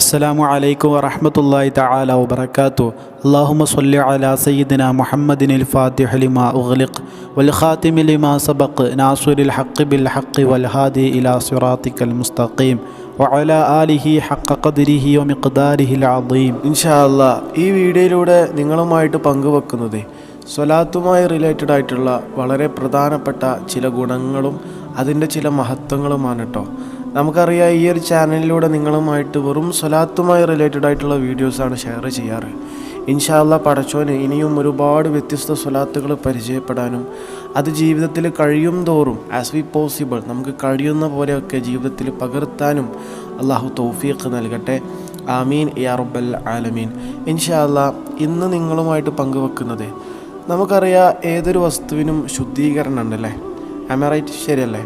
السلام عليكم ورحمة الله تعالى وبركاته اللهم صل على سيدنا محمد الفاتح لما أغلق والخاتم لما سبق ناصر الحق بالحق والهادي إلى صراطك المستقيم وعلى آله حق قدره ومقداره العظيم ഇൻഷാല്ല ഈ വീഡിയോയിലൂടെ നിങ്ങളുമായിട്ട് പങ്കുവെക്കുന്നത് സ്വലാത്തുമായി റിലേറ്റഡ് ആയിട്ടുള്ള വളരെ പ്രധാനപ്പെട്ട ചില ഗുണങ്ങളും അതിന്റെ ചില മഹത്വങ്ങളുമാണ് കേട്ടോ നമുക്കറിയാം ഈ ഒരു ചാനലിലൂടെ നിങ്ങളുമായിട്ട് വെറും സ്വലാത്തുമായി റിലേറ്റഡ് ആയിട്ടുള്ള വീഡിയോസാണ് ഷെയർ ചെയ്യാറ്. ഇൻഷാല്ല പടച്ചോന് ഇനിയും ഒരുപാട് വ്യത്യസ്ത സ്വലാത്തുകൾ പരിചയപ്പെടാനും അത് ജീവിതത്തിൽ കഴിയും തോറും ആസ് വി പോസിബിൾ നമുക്ക് കഴിയുന്ന പോലെയൊക്കെ ജീവിതത്തിൽ പകർത്താനും അള്ളാഹു തൗഫീഖ് നൽകട്ടെ. ആമീൻ യാ റബ്ബൽ ആലമീൻ. ഇൻഷാല്ല ഇന്ന് നിങ്ങളുമായിട്ട് പങ്കുവെക്കുന്നത് നമുക്കറിയാം ഏതൊരു വസ്തുവിനും ശുദ്ധീകരണം ഉണ്ടല്ലേ? റൈറ്റ് ശരിയല്ലേ?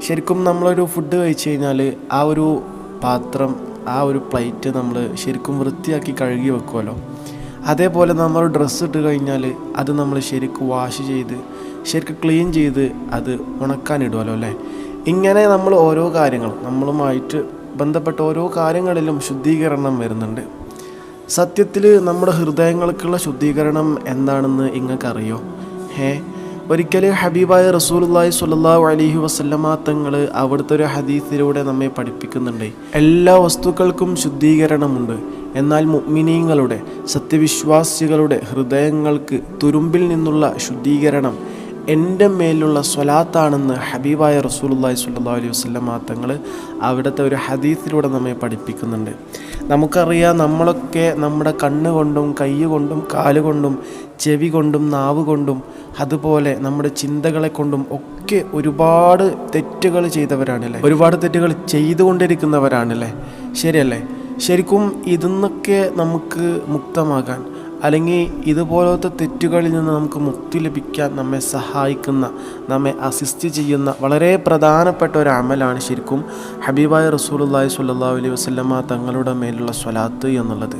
ശരിക്കും നമ്മളൊരു ഫുഡ് കഴിച്ചു കഴിഞ്ഞാൽ ആ ഒരു പാത്രം ആ ഒരു പ്ലേറ്റ് നമ്മൾ ശരിക്കും വൃത്തിയാക്കി കഴുകി വെക്കുമല്ലോ അതേപോലെ നമ്മൾ ഡ്രസ്സ് ഇട്ട് കഴിഞ്ഞാൽ അത് നമ്മൾ ശരിക്കും വാഷ് ചെയ്ത് ശരിക്കും ക്ലീൻ ചെയ്ത് അത് ഉണക്കാനിടുമല്ലോ അല്ലേ? ഇങ്ങനെ നമ്മൾ ഓരോ കാര്യങ്ങൾ നമ്മളുമായിട്ട് ബന്ധപ്പെട്ട ഓരോ കാര്യങ്ങളിലും ശുദ്ധീകരണം വരുന്നുണ്ട്. സത്യത്തിൽ നമ്മുടെ ഹൃദയങ്ങൾക്കുള്ള ശുദ്ധീകരണം എന്താണെന്ന് ഇങ്ങക്കറിയോ? ഹേ ഒരിക്കൽ ഹബീബായ റസൂലുള്ളാഹി സ്വല്ലല്ലാഹു അലൈഹി വസല്ലമ തങ്ങൾ അവിടുത്തെ ഒരു ഹദീസിലൂടെ നമ്മെ പഠിപ്പിക്കുന്നുണ്ട്. എല്ലാ വസ്തുക്കൾക്കും ശുദ്ധീകരണമുണ്ട്. എന്നാൽ മുഗ്മിനീങ്ങളുടെ സത്യവിശ്വാസികളുടെ ഹൃദയങ്ങൾക്ക് തുരുമ്പിൽ നിന്നുള്ള ശുദ്ധീകരണം എന്റെ മേലുള്ള സ്വലാത്താണെന്ന് ഹബീബായ റസൂലുള്ളാഹി സ്വല്ലല്ലാഹു അലൈഹി വസല്ലം തങ്ങൾ അവിടുത്തെ ഒരു ഹദീസിലൂടെ നമ്മെ പഠിപ്പിക്കുന്നുണ്ട്. നമുക്കറിയാം നമ്മളൊക്കെ നമ്മുടെ കണ്ണ് കൊണ്ടും കൈ കൊണ്ടും കാലുകൊണ്ടും ചെവി കൊണ്ടും നാവ് കൊണ്ടും അതുപോലെ നമ്മുടെ ചിന്തകളെ കൊണ്ടും ഒക്കെ ഒരുപാട് തെറ്റുകൾ ചെയ്തവരാണല്ലേ? ഒരുപാട് തെറ്റുകൾ ചെയ്തുകൊണ്ടിരിക്കുന്നവരാണല്ലേ? ശരിയല്ലേ? ശരിക്കും ഇതിന്നൊക്കെ നമുക്ക് മുക്തമാകാൻ അല്ലെങ്കിൽ ഇതുപോലത്തെ തെറ്റുകളിൽ നിന്ന് നമുക്ക് മുക്തി ലഭിക്കാൻ നമ്മെ സഹായിക്കുന്ന നമ്മെ അസിസ്റ്റ് ചെയ്യുന്ന വളരെ പ്രധാനപ്പെട്ട ഒരു അമലാണ് ശരിക്കും ഹബീബായ റസൂലുള്ളാഹി സ്വല്ലല്ലാഹു അലൈഹി വസല്ലമ തങ്ങളുടെ മേലുള്ള സ്വലാത്ത് എന്നുള്ളത്.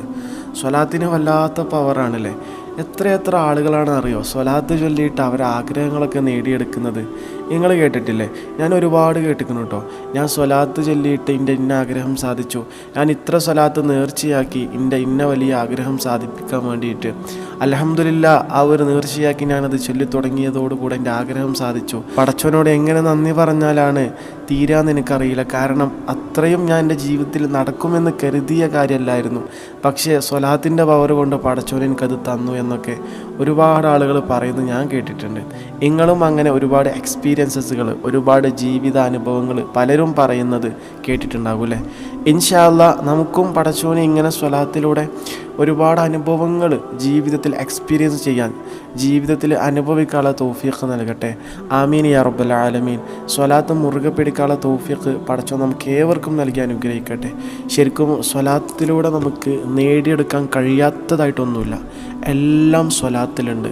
സ്വലാത്തിന് വല്ലാത്ത പവറാണല്ലേ എത്രയെത്ര ആളുകളാണ് അറിയോ? സ്വലാത്ത് ചൊല്ലിയിട്ട് അവരെ ആഗ്രഹങ്ങളൊക്കെ നേടിയെടുക്കുന്നത്. നിങ്ങൾ കേട്ടിട്ടില്ലേ? ഞാൻ ഒരുപാട് കേട്ടിരിക്കുന്നു കേട്ടോ. ഞാൻ സ്വലാത്ത് ചൊല്ലിയിട്ട് എന്റെ ഇന്ന ആഗ്രഹം സാധിച്ചു. ഞാൻ ഇത്ര സ്വലാത്ത് നേർച്ചയാക്കി എന്റെ ഇന്ന വലിയ ആഗ്രഹം സാധിപ്പിക്കാൻ വേണ്ടിയിട്ട്. അലഹമില്ല ആ ഒരു നേർച്ചയാക്കി ഞാനത് ചൊല്ലി തുടങ്ങിയതോടുകൂടെ എന്റെ ആഗ്രഹം സാധിച്ചു. പടച്ചവനോട് എങ്ങനെ നന്ദി പറഞ്ഞാലാണ് തീരാന്ന് എനിക്കറിയില്ല. കാരണം അത്രയും ഞാൻ എന്റെ ജീവിതത്തിൽ നടക്കുമെന്ന് കരുതിയ കാര്യമല്ലായിരുന്നു. പക്ഷേ സ്വലാത്തിന്റെ പവർ കൊണ്ട് പടച്ചോൻ എനിക്കത് തന്നു എന്നൊക്കെ ഒരുപാട് ആളുകൾ പറയുന്നത് ഞാൻ കേട്ടിട്ടുണ്ട്. നിങ്ങളും അങ്ങനെ ഒരുപാട് എക്സ്പീരിയൻസസുകൾ ഒരുപാട് ജീവിതാനുഭവങ്ങൾ പലരും പറയുന്നത് കേട്ടിട്ടുണ്ടാകും അല്ലേ? ഇൻഷാല്ല നമുക്കും പടച്ചോനെ ഇങ്ങനെ സ്വലാത്തിലൂടെ ഒരുപാട് അനുഭവങ്ങൾ ജീവിതത്തിൽ എക്സ്പീരിയൻസ് ചെയ്യാൻ ജീവിതത്തിൽ അനുഭവിക്കാനുള്ള തോഫിയൊക്കെ നൽകട്ടെ. ആമീൻ യാ റബ്ബൽ ആലമീൻ. സ്വലാത്ത് മുറുകെ പിടിക്കാനുള്ള തോഫിയൊക്കെ പടച്ചോ നമുക്ക് ഏവർക്കും നൽകി അനുഗ്രഹിക്കട്ടെ. ശരിക്കും സ്വലാത്തിലൂടെ നമുക്ക് നേടിയെടുക്കാൻ കഴിയാത്തതായിട്ടൊന്നുമില്ല. എല്ലാം സ്വലാത്തിലുണ്ട്.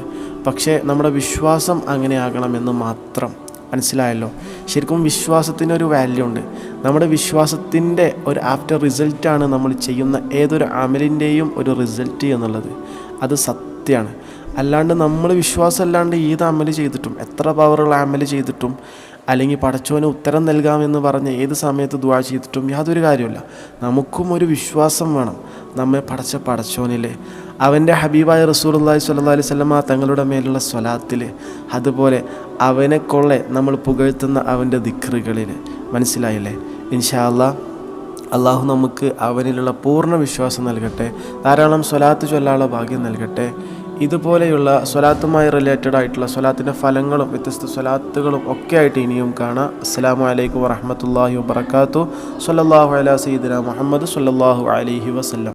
പക്ഷേ നമ്മുടെ വിശ്വാസം അങ്ങനെ ആകണമെന്ന് മാത്രം. മനസ്സിലായല്ലോ. ശരിക്കും വിശ്വാസത്തിന് ഒരു വാല്യൂ ഉണ്ട്. നമ്മുടെ വിശ്വാസത്തിന്റെ ഒരു ആഫ്റ്റർ റിസൾട്ടാണ് നമ്മൾ ചെയ്യുന്ന ഏതൊരു അമലിന്റെയും ഒരു റിസൾട്ട് എന്നുള്ളത്. അത് സത്യമാണ്. അല്ലാണ്ട് നമ്മൾ വിശ്വാസം അല്ലാണ്ട് ഏത് അമൽ ചെയ്തിട്ടും എത്ര പവറുള്ള അമൽ ചെയ്തിട്ടും അല്ലെങ്കിൽ പടച്ചോന് ഉത്തരം നൽകാമെന്ന് പറഞ്ഞ് ഏത് സമയത്ത് ദുവാ ചെയ്തിട്ടും യാതൊരു കാര്യമില്ല നമുക്കും ഒരു വിശ്വാസം വേണം. നമ്മെ പടച്ച പടച്ചോനിലെ അവന്റെ ഹബീബായ റസൂലുള്ളാഹി സ്വല്ലല്ലാഹി അലൈഹി വസല്ലമ തങ്ങളുടെ മേലുള്ള സ്വലാത്തിൽ അതുപോലെ അവനെ കൊള്ളെ നമ്മൾ പുകഴ്ത്തുന്ന അവന്റെ ദിക്റുകളിൽ മനസ്സിലായില്ലേ? ഇൻഷാ അള്ളാഹ് അള്ളാഹു നമുക്ക് അവനിലുള്ള പൂർണ വിശ്വാസം നൽകട്ടെ ധാരാളം സ്വലാത്ത് ചൊല്ലാനുള്ള ഭാഗ്യം നൽകട്ടെ. ഇതുപോലെയുള്ള സ്വലാത്തുമായി റിലേറ്റഡ് ആയിട്ടുള്ള സ്വലാത്തിന്റെ ഫലങ്ങളും വ്യത്യസ്ത സ്വലാത്തുകളും ഒക്കെ ആയിട്ട് ഇനിയും കാണാം. അസ്സാം വലൈക്കും വറഹമത്തല്ലാഹി വബർക്കാത്തു സല്ലാഹു അല സീദന മുഹമ്മദ് സല്ലാഹു അലഹി വസല്ലം.